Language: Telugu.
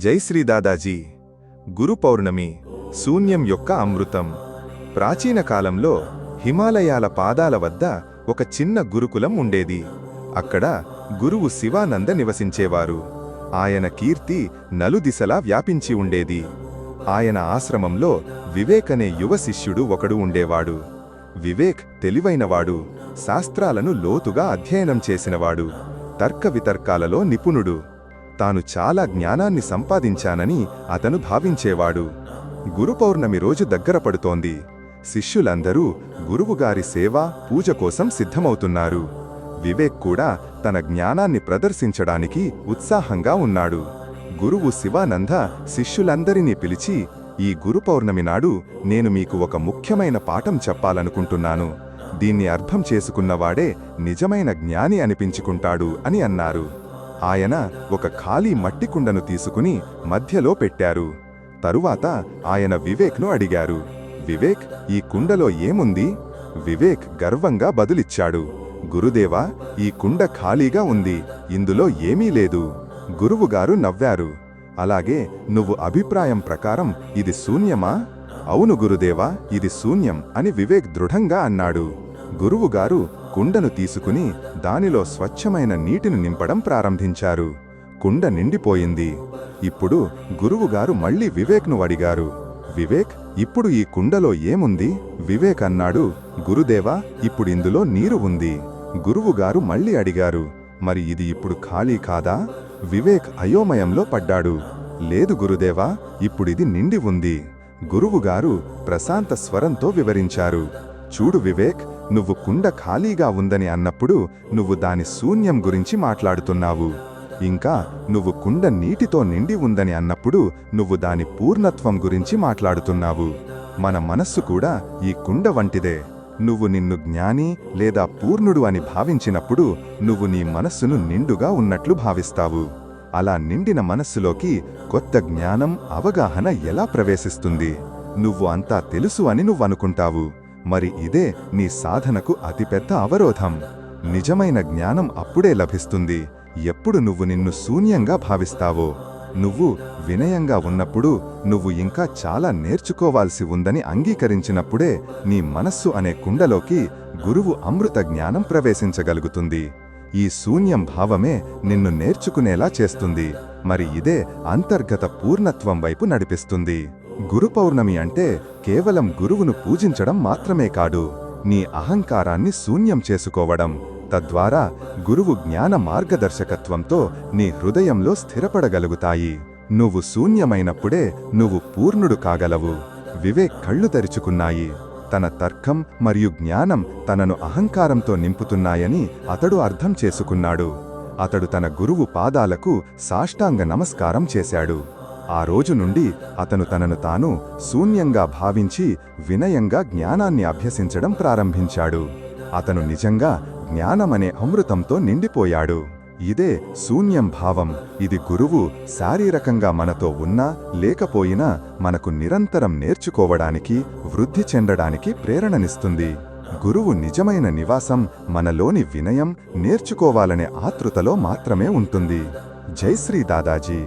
జై శ్రీ దాదాజీ. గురు పౌర్ణమి శూన్యం యొక్క అమృతం. ప్రాచీన కాలంలో హిమాలయాల పాదాల వద్ద ఒక చిన్న గురుకులం ఉండేది. అక్కడ గురువు శివానంద నివసించేవారు. ఆయన కీర్తి నలుదిశలా వ్యాపించి ఉండేది. ఆయన ఆశ్రమంలో వివేక్ అనే యువ శిష్యుడు ఒకడు ఉండేవాడు. వివేక్ తెలివైనవాడు శాస్త్రాలను లోతుగా అధ్యయనం చేసినవాడు తర్క వితర్కాలలో నిపుణుడు. తాను చాలా జ్ఞానాన్ని సంపాదించానని అతను భావించేవాడు. గురుపౌర్ణమి రోజు దగ్గర పడుతోంది. శిష్యులందరూ గురువుగారి సేవ పూజ కోసం సిద్ధమవుతున్నారు. వివేక్ కూడా తన జ్ఞానాన్ని ప్రదర్శించడానికి ఉత్సాహంగా ఉన్నాడు. గురువు శివానంద శిష్యులందరినీ పిలిచి ఈ గురుపౌర్ణమి నాడు నేను మీకు ఒక ముఖ్యమైన పాఠం చెప్పాలనుకుంటున్నాను. దీన్ని అర్థం చేసుకున్నవాడే నిజమైన జ్ఞాని అనిపించుకుంటాడు అని అన్నారు. ఆయన ఒక ఖాళీ మట్టి కుండను తీసుకుని మధ్యలో పెట్టారు. తరువాత ఆయన వివేక్ను అడిగారు. వివేక్ ఈ కుండలో ఏముంది? వివేక్ గర్వంగా బదులిచ్చాడు. గురుదేవా ఈ కుండ ఖాళీగా ఉంది. ఇందులో ఏమీ లేదు. గురువుగారు నవ్వారు. అలాగే నువ్వు అభిప్రాయం ప్రకారం ఇది శూన్యమా? అవును గురుదేవా ఇది శూన్యం అని వివేక్ దృఢంగా అన్నాడు. గురువుగారు కుండను తీసుకుని దానిలో స్వచ్ఛమైన నీటిని నింపడం ప్రారంభించారు. కుండ నిండిపోయింది. ఇప్పుడు గురువుగారు మళ్ళీ వివేక్ను అడిగారు. వివేక్ ఇప్పుడు ఈ కుండలో ఏముంది? వివేక్ అన్నాడు. గురుదేవా ఇప్పుడిందులో నీరు ఉంది. గురువుగారు మళ్ళీ అడిగారు. మరి ఇది ఇప్పుడు ఖాళీ కాదా? వివేక్ అయోమయంలో పడ్డాడు. లేదు గురుదేవా ఇప్పుడిది నిండి ఉంది. గురువుగారు ప్రశాంత స్వరంతో వివరించారు. చూడు వివేక్ నువ్వు కుండ ఖాళీగా ఉందని అన్నప్పుడు నువ్వు దాని శూన్యం గురించి మాట్లాడుతున్నావు. ఇంకా నువ్వు కుండ నీటితో నిండి ఉందని అన్నప్పుడు నువ్వు దాని పూర్ణత్వం గురించి మాట్లాడుతున్నావు. మన మనస్సు కూడా ఈ కుండ వంటిదే. నువ్వు నిన్ను జ్ఞాని లేదా పూర్ణుడు అని భావించినప్పుడు నువ్వు నీ మనస్సును నిండుగా ఉన్నట్లు భావిస్తావు. అలా నిండిన మనస్సులోకి కొత్త జ్ఞానం అవగాహన ఎలా ప్రవేశిస్తుంది? నువ్వు అంతా తెలుసు అని నువ్వనుకుంటావు. మరి ఇదే నీ సాధనకు అతిపెద్ద అవరోధం. నిజమైన జ్ఞానం అప్పుడే లభిస్తుంది. ఎప్పుడు నువ్వు నిన్ను శూన్యంగా భావిస్తావో నువ్వు వినయంగా ఉన్నప్పుడు నువ్వు ఇంకా చాలా నేర్చుకోవాల్సి ఉందని అంగీకరించినప్పుడే నీ మనస్సు అనే కుండలోకి గురువు అమృత జ్ఞానం ప్రవేశించగలుగుతుంది. ఈ శూన్యం భావమే నిన్ను నేర్చుకునేలా చేస్తుంది. మరి ఇదే అంతర్గత పూర్ణత్వం వైపు నడిపిస్తుంది. గురు పౌర్ణమి అంటే కేవలం గురువును పూజించడం మాత్రమే కాదు నీ అహంకారాన్ని శూన్యం చేసుకోవడం. తద్వారా గురువు జ్ఞాన మార్గదర్శకత్వంతో నీ హృదయంలో స్థిరపడగలుగుతాయి. నువ్వు శూన్యమైనప్పుడే నువ్వు పూర్ణుడు కాగలవు. వివేక్ కళ్ళు తెరుచుకున్నాయి. తన తర్కం మరియు జ్ఞానం తనను అహంకారంతో నింపుతున్నాయని అతడు అర్థం చేసుకున్నాడు. అతడు తన గురువు పాదాలకు సాష్టాంగ నమస్కారం చేశాడు. ఆ రోజు నుండి అతను తనను తాను శూన్యంగా భావించి వినయంగా జ్ఞానాన్ని అభ్యసించడం ప్రారంభించాడు. అతను నిజంగా జ్ఞానమనే అమృతంతో నిండిపోయాడు. ఇదే శూన్యం భావం. ఇది గురువు శారీరకంగా మనతో ఉన్నా లేకపోయినా మనకు నిరంతరం నేర్చుకోవడానికి వృద్ధి చెందడానికి ప్రేరణనిస్తుంది. గురువు నిజమైన నివాసం మనలోని వినయం నేర్చుకోవాలనే ఆతృతలో మాత్రమే ఉంటుంది. జై శ్రీ దాదాజీ!